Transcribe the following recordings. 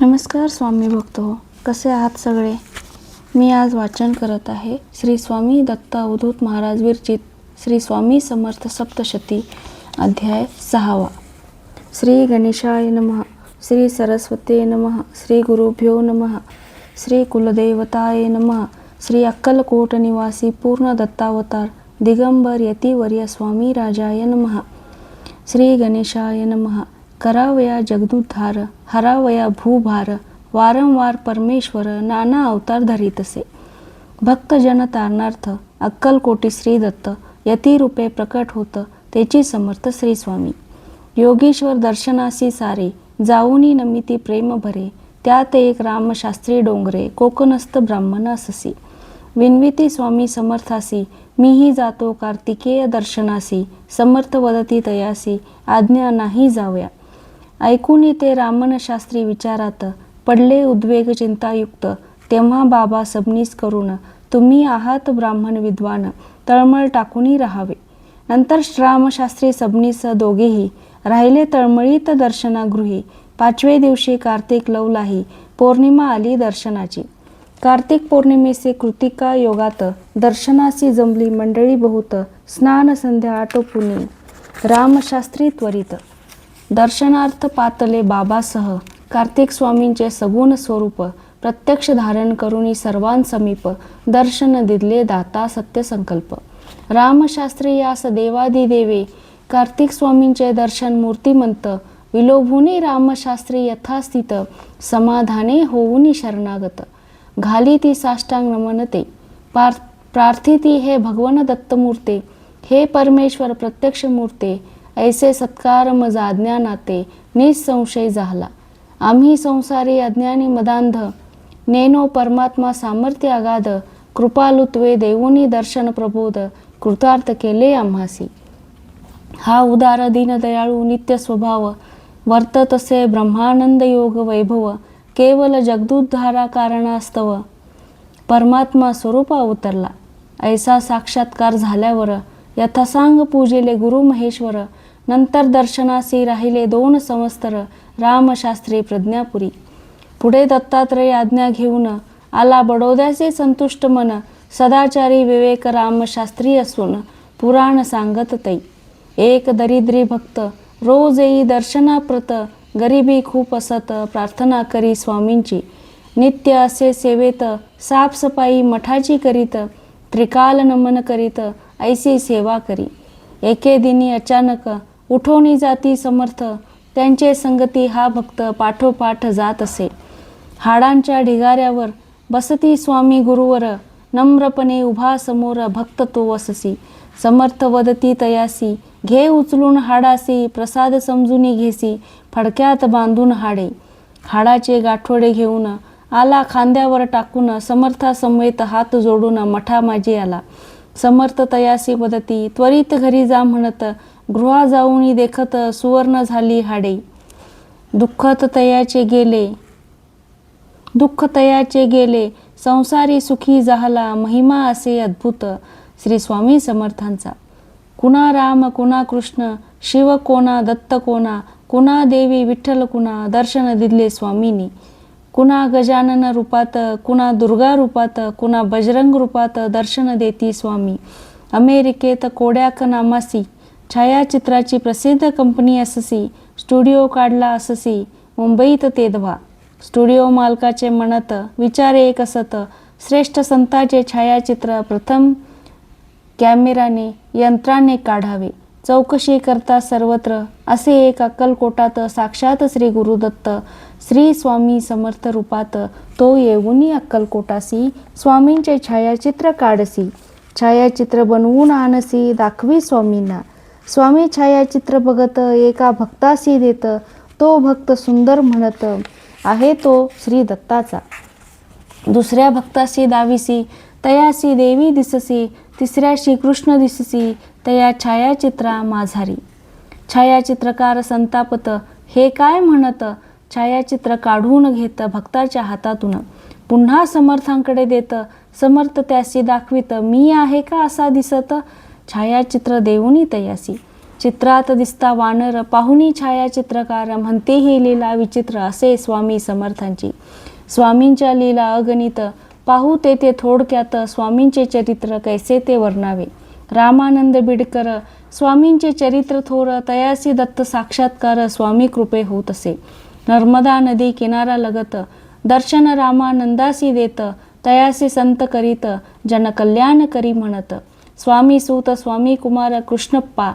नमस्कार स्वामी भक्त हो. कसे आहात सगळे? मी आज वाचन करत आहे श्री स्वामी दत्ता अवधूत महाराज विरचित श्री स्वामी समर्थ सप्तशती अध्याय सहावा. श्री गणेशाय नमः श्री सरस्वते नमः श्री गुरुभ्यो नमः श्री कुलदेवताय नमः श्री अक्कलकोट निवासी पूर्ण दत्तावतार दिगंबर यतिवर्य स्वामी राजाय नमः श्री गणेशाय नमः करावया जगदुद्धार हरावया भूभार वारंवार परमेश्वर नाना अवतार धरीतसे भक्तजन तारणार्थ अक्कलकोटी श्री दत्त यतिरूपे प्रकट होत त्याची समर्थ श्री स्वामी योगेश्वर दर्शनासी सारे जाऊनी नमिती प्रेम भरे त्यात एक रामशास्त्री डोंगरे कोकणस्थ ब्राह्मण अससी विनविती स्वामी समर्थासी मीही जातो कार्तिकेय दर्शनासी समर्थ वदती तयासी आज्ञा नाही जावया ऐकून येते रामनशास्त्री विचारात पडले उद्वेग चिंतायुक्त तेव्हा बाबा सबनीस करून तुम्ही आहात ब्राह्मण विद्वान तळमळ टाकूनही राहावे. नंतर श्रामशास्त्री सबनीस दोघेही राहिले तळमळीत दर्शनागृही. पाचवे दिवशी कार्तिक लवलाही पौर्णिमा आली दर्शनाची. कार्तिक पौर्णिमेचे कृतिका योगात दर्शनासी जमली मंडळी बहुत स्नान संध्या आटोपुनी रामशास्त्री त्वरित दर्शनार्थ पातले बाबासह कार्तिक स्वामींचे सगुण स्वरूप प्रत्यक्ष धारण करुनी सर्वांसमीप दर्शन दिले दाता सत्यसंकल्प. रामशास्त्री यास देवादिदेवे कार्तिक स्वामींचे दर्शन मूर्तिमंत विलोभुनी रामशास्त्री यथास्थित समाधाने होऊनी शरणागत. घाली ती साष्टांग नमनते. पार प्रार्थिती हे भगवन दत्तमूर्ते हे परमेश्वर प्रत्यक्ष मूर्ते. ऐसे सत्कार मज अज्ञानाते निसंशय झाला. आम्ही संसारी अज्ञानी मदांध नेनो परमात्मा सामर्थ्य अगाध कृपालुत्वे देऊनी दर्शन प्रबोध कृतार्थ केले आम्हासी. हा उदार दीन दयाळू नित्य स्वभाव वर्ततसे ब्रह्मानंद योग वैभव केवल जगदुद्धारा कारणास्तव. परमात्मा स्वरूप अवतरला ऐसा साक्षात्कार झाल्यावर यथासांग पूजेले गुरु महेश्वर नंतर दर्शनासी राहिले दोन समस्तर रामशास्त्री प्रज्ञापुरी. पुढे दत्तात्रय आज्ञा घेऊन आला बडोद्याचे संतुष्ट मन सदाचारी विवेक रामशास्त्री असून पुराण सांगत तै. एक दरिद्री भक्त रोज येई दर्शनाप्रत गरिबी खूप असत प्रार्थना करी स्वामींची. नित्य असे सेवेत साफसफाई मठाची करीत त्रिकाल नमन करीत ऐसी सेवा करी. एके दिनी अचानक उठवणी जाती समर्थ त्यांचे संगती हा भक्त पाठोपाठ जात असे. हाडांच्या ढिगाऱ्यावर बसती स्वामी गुरुवर नम्रपणे उभा समोर भक्त तो वससी. समर्थ वदती तयासी घे उचलून हाडासी प्रसाद समजूनी घेसी फडक्यात बांधून हाडे. हाडाचे गाठोडे घेऊन आला खांद्यावर टाकून समर्थासमवेत हात जोडून मठा माझी आला. समर्थ तयासी वदती त्वरित घरी जा म्हणत गृहा जाऊनी देखत सुवर्ण झाली हाडे. दुःखत तयाचे गेले. दुःख तयाचे गेले. संसारी सुखी झाला महिमा असे अद्भुत श्री स्वामी समर्थांचा. कुणा राम कुणा कृष्ण शिव कोणा दत्त कोणा कुणा देवी विठ्ठल कुणा दर्शन दिले स्वामीनी. कुणा गजानन रूपात कुणा दुर्गा रूपात कुणा बजरंग रूपात दर्शन देती स्वामी. अमेरिकेत कोड्याक नामासी. छायाचित्राची प्रसिद्ध कंपनी अससी स्टुडिओ काढला अससी मुंबईत तेधवा स्टुडिओ मालकाचे म्हणत विचार एक असत श्रेष्ठ संताचे छायाचित्र प्रथम कॅमेराने यंत्राने काढावे. चौकशी करता सर्वत्र असे एक अक्कलकोटात साक्षात श्री गुरुदत्त श्री स्वामी समर्थ रूपात तो येऊनी अक्कलकोटासी स्वामींचे छायाचित्र काढसी. छायाचित्र बनवून आणसी दाखवी स्वामींना. स्वामी छायाचित्र बघत एका भक्तासी देत तो भक्त सुंदर म्हणत आहे तो श्री दत्ताचा. दुसऱ्या भक्तासी दाविसी तयासी देवी दिससी तिसऱ्याशी कृष्ण दिससी तया छायाचित्रा माझारी. छायाचित्रकार संतापत हे काय म्हणत छायाचित्र काढून घेत भक्ताच्या हातातून. पुन्हा समर्थांकडे देत समर्थ त्यासी दाखवित मी आहे का असा दिसत? छायाचित्र देऊनी तयासी. चित्रात दिसता वानर पाहुणी छायाचित्रकार म्हणते ही लीला विचित्र असे स्वामी समर्थांची. स्वामींच्या लीला अगणित पाहू ते ते थोडक्यात स्वामींचे चरित्र कैसे ते वर्णावे. रामानंद बिडकर स्वामींचे चरित्र थोर तयासी दत्त साक्षात्कार स्वामी कृपे होत असे. नर्मदा नदी किनारा लगत दर्शन रामानंदासी देत तयासी संत करीत जनकल्याण करी म्हणत. स्वामी सूत स्वामी कुमार कृष्णप्पा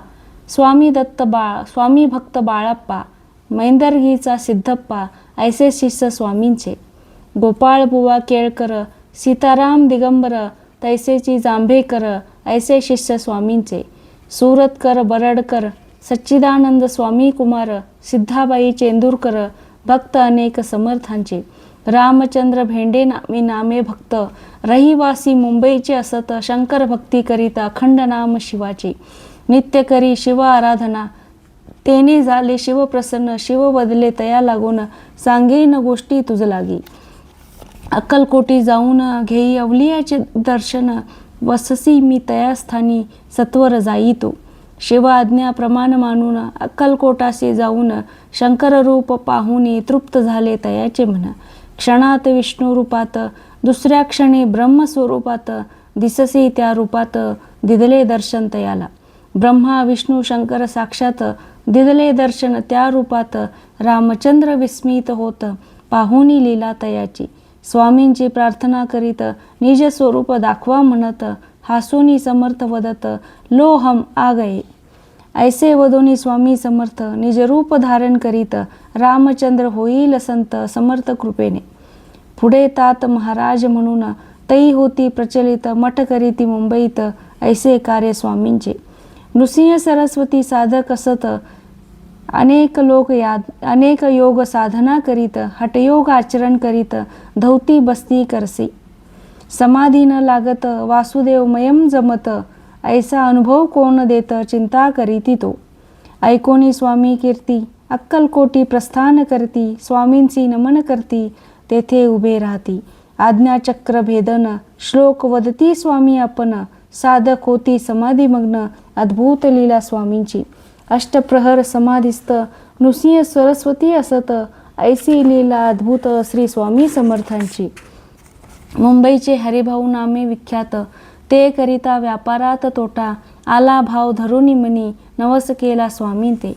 स्वामी दत्त बाळ स्वामी भक्त बाळप्पा मैंदर्गीचा सिद्धप्पा ऐसे शिष्य स्वामींचे गोपाळ बुवा केळकर सीताराम दिगंबर तैसेची जांभेकर ऐसे शिष्य स्वामींचे सुरतकर बरडकर सच्चिदानंद स्वामी कुमार सिद्धाबाई चेंदूरकर भक्त अनेक समर्थांचे रामचंद्र भेंडे नामी नामे भक्त. रहिवासी मुंबईचे असत शंकर भक्ती करीत अखंड नाम शिवाचे. नित्य करी शिव आराधना. तेने झाले शिवप्रसन्न शिव बदले तया लागून सांगेन गोष्टी तुझ लागी. अक्कलकोटी जाऊन घेई अवलियाचे दर्शन. वससी मी तयास्थानी सत्वर जाई तो शिव आज्ञा प्रमाण मानून अक्कलकोटाशी जाऊन शंकररूप पाहुणे तृप्त झाले तयाचे म्हण. क्षणात विष्णू रूपात दुसऱ्या क्षणी ब्रह्मस्वरूपात दिससी त्या रूपात दिदले दर्शन तयाला. ब्रह्मा विष्णू शंकर साक्षात दिदले दर्शन त्या रूपात रामचंद्र विस्मित होत पाहुनी लीला तयाची. स्वामींची प्रार्थना करीत निज स्वरूप दाखवा म्हणत हासोनी समर्थ वदत लोहम आगये. आ गए ऐसे वदोनी स्वामी समर्थ निज रूप धारण करीत रामचंद्र होईल संत समर्थ कृपेने. पुढे तात महाराज म्हणून तई होती प्रचलित मठ करीती मुंबईत ऐसे कार्य स्वामींचे. नृसिंह सरस्वती साधक असत अनेक लोक याद अनेक योग साधना करीत हटयोग आचरण करीत धौती बस्ती करसी. समाधी न लागत वासुदेवमयम जमत ऐसा अनुभव कोण देत चिंता करीती तो. ऐकोनी स्वामी कीर्ती अक्कलकोटी प्रस्थान करती स्वामींची नमन करती तेथे उभे राहती. आज्ञाचक्र भेदन श्लोक वदती स्वामी आपण साधक होती समाधीमग्न अद्भुत लीला स्वामींची. अष्टप्रहर समाधीस्त नृसिंह सरस्वती असत ऐसी लीला अद्भुत श्री स्वामी समर्थांची. मुंबईचे हरिभाऊ नामे विख्यात ते करिता व्यापारात तोटा आला भाव धरुनी मनी नवस केला स्वामी ते.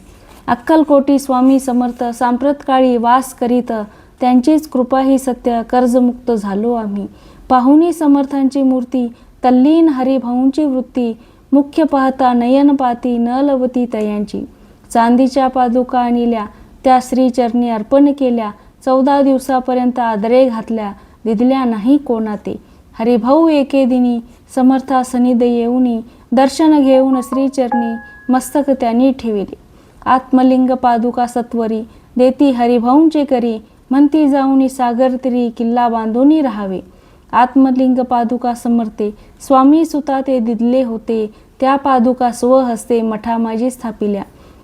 अक्कलकोटी स्वामी समर्थ सांप्रतकाळी वास करीत त्यांचीच कृपा ही सत्य कर्जमुक्त झालो आम्ही. पाहुणी समर्थांची मूर्ती तल्लीन हरिभाऊंची वृत्ती मुख्य पाहता नयन पाती न लवती तयांची. चांदीच्या पादुका आणिल्या त्या श्रीचरणी अर्पण केल्या चौदा दिवसापर्यंत आदरे घातल्या दिदल्या नाही कोणा ते हरिभाऊ एके दिनी समर्था सनिध येऊनी दर्शन घेऊन श्रीचरणी मस्तक त्यांनी ठेविले. आत्मलिंग पादुका सत्वरी देती हरिभाऊंचे करी म्हणती जाऊनी सागर तरी किल्ला बांधूनी राहावे. आत्मलिंग पादुका समर्थे स्वामी सुता ते दिदले होते त्या पादुका स्वहस्ते मठा माझी स्थापिल्या.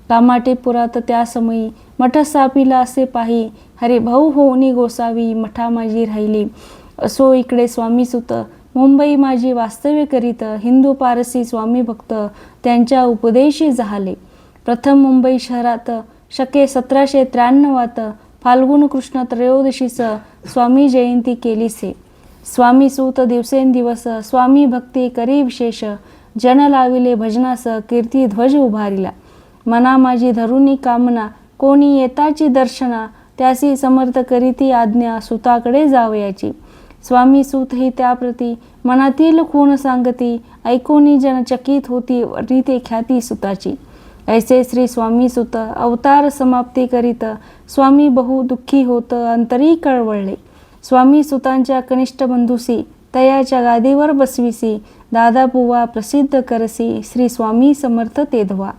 कामाटेपुरात त्या समयी मठ स्थापिला असे पाही हरिभाऊ होऊनी गोसावी मठा माझी राहिली. असो इकडे स्वामी सुत मुंबई माझी वास्तव्य करीत हिंदू पारसी स्वामी भक्त त्यांच्या उपदेशी झाले. प्रथम मुंबई शहरात शके सतराशे त्र्याण्णवात फाल्गुन कृष्ण त्रयोदशीस स्वामी जयंती केलीसे. स्वामी सूत दिवसेंदिवस स्वामी भक्ती करी विशेष जन लाविले भजनास कीर्ती ध्वज उभारिला. मना माझी धरुणी कामना कोणी येताची दर्शना त्यासी समर्थ करीती आज्ञा सुताकडे जावयाची. स्वामी सूत ही त्याप्रती मनातील खूण सांगती ऐकोनी जन चकित होती ते ख्याती सुताची. ऐसे श्री स्वामी सुत अवतार समाप्ती करीत स्वामी बहु दुःखी होत अंतरी कळवळले. स्वामी सुतांच्या कनिष्ठ बंधूसी तयाच्या गादीवर बसविसी दादा बुवा प्रसिद्ध करसी श्री स्वामी समर्थ तेधवा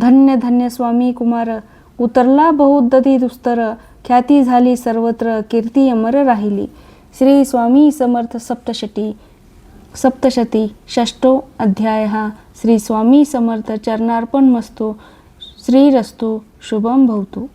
धन्य धन्य स्वामी कुमार उतरला बहुद्दती दुस्तर ख्याती झाली सर्वत्र कीर्ती अमर राहिली. श्री स्वामी समर्थ सप्तशती सप्तशती षष्टो अध्याय श्री स्वामी समर्थ चरणार्पण मस्तो श्रीरस्तु शुभम भवतु